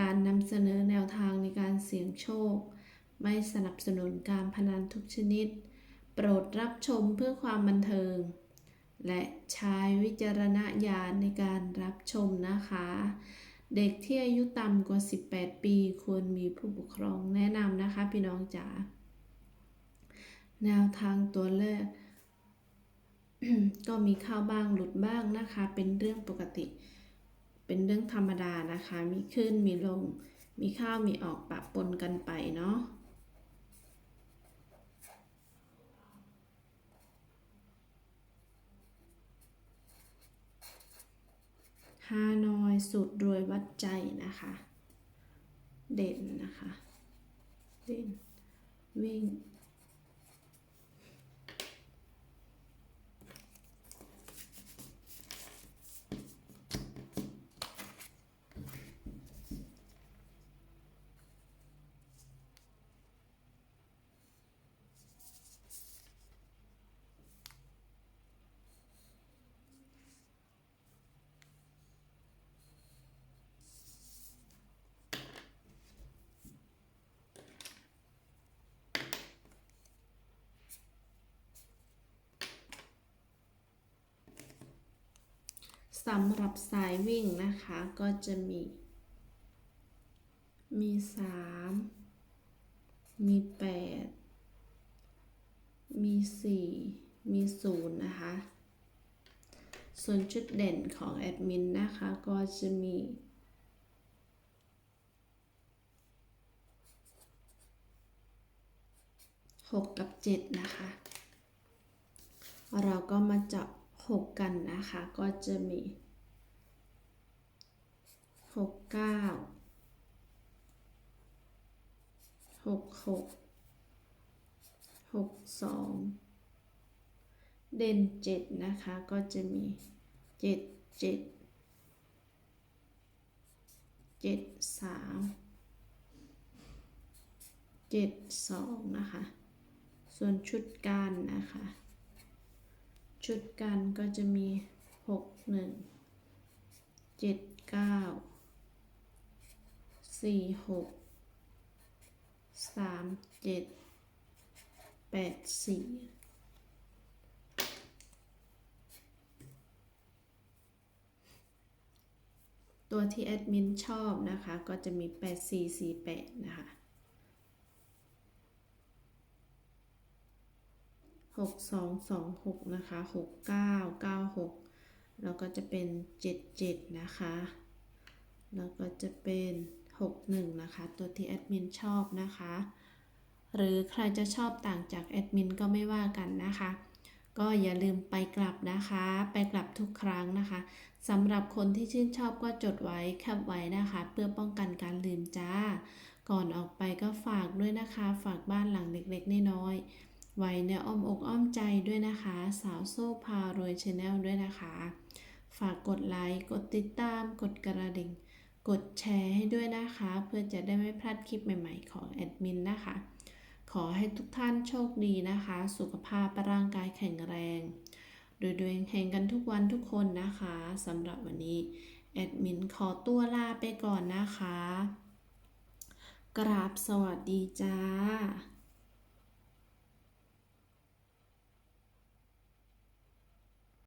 การนำเสนอแนวทางในการเสี่ยงโชค ไม่สนับสนุนการพนันทุกชนิด โปรดรับชมเพื่อความบันเทิง และใช้วิจารณญาณในการรับชมนะคะ เด็กที่อายุต่ำกว่า 18 ปี ควรมีผู้ปกครองแนะนำนะคะพี่น้องจ๋าแนวทางตัวเลขก็มีเข้าบ้างหลุดบ้างนะคะ เป็นเรื่องปกติ เป็นเรื่องธรรมดานะคะ มีขึ้นมีลง มีเข้ามีออกปะปนกันไปเนาะฮานอยสูตรรวยวัดใจนะคะ เด่นนะคะ เด่นวิ่ง สำหรับสายวิ่งนะคะก็จะมี มี 3 มี 8 มี 4 มี 0 นะคะ ส่วนชุดเด่นของแอดมินนะคะก็จะมีหกกับเจ็ดนะคะ เราก็มาเจาะ 6 กันนะคะ ก็จะมี 6 9 6 6 6 2 เด่น 7 นะคะ ก็จะมี 7 7 7 3เจ็ดสองนะคะ ส่วนชุดการนะคะ ชุดกันก็จะมีหกหนึ่งเจ็ดเก้าสี่หกสามเจ็ดแปดสี่ตัวที่แอดมินชอบนะคะ ก็จะมี 8448 นะคะ หกสองสองหกนะคะหกเก้าเก้าหกแล้วก็จะเป็นเจ็ดเจ็ดนะคะ แล้วก็จะเป็นหกหนึ่งนะคะ ตัวที่แอดมินชอบนะคะ หรือใครจะชอบต่างจากแอดมินก็ไม่ว่ากันนะคะ ก็อย่าลืมไปกลับนะคะ ไปกลับทุกครั้งนะคะสำหรับคนที่ชื่นชอบก็จดไว้แคปไว้นะคะ เพื่อป้องกันการลืมจ้า ก่อนออกไปก็ฝากด้วยนะคะ ฝากบ้านหลังเล็กๆน้อยๆ ไว้ในอ้อมอกอ้อมใจด้วยนะคะ สาวโซ่พารวยชาแนลด้วยนะคะ ฝากกดไลค์กดติดตามกดกระดิ่ง กดแชร์ให้ด้วยนะคะ เพื่อจะได้ไม่พลาดคลิปใหม่ๆของแอดมินนะคะ ขอให้ทุกท่านโชคดีนะคะ สุขภาพร่างกายแข็งแรงโดยดวงแห่งกันทุกวันทุกคนนะคะสำหรับวันนี้แอดมินขอตัวลาไปก่อนนะคะ กราบสวัสดีจ้า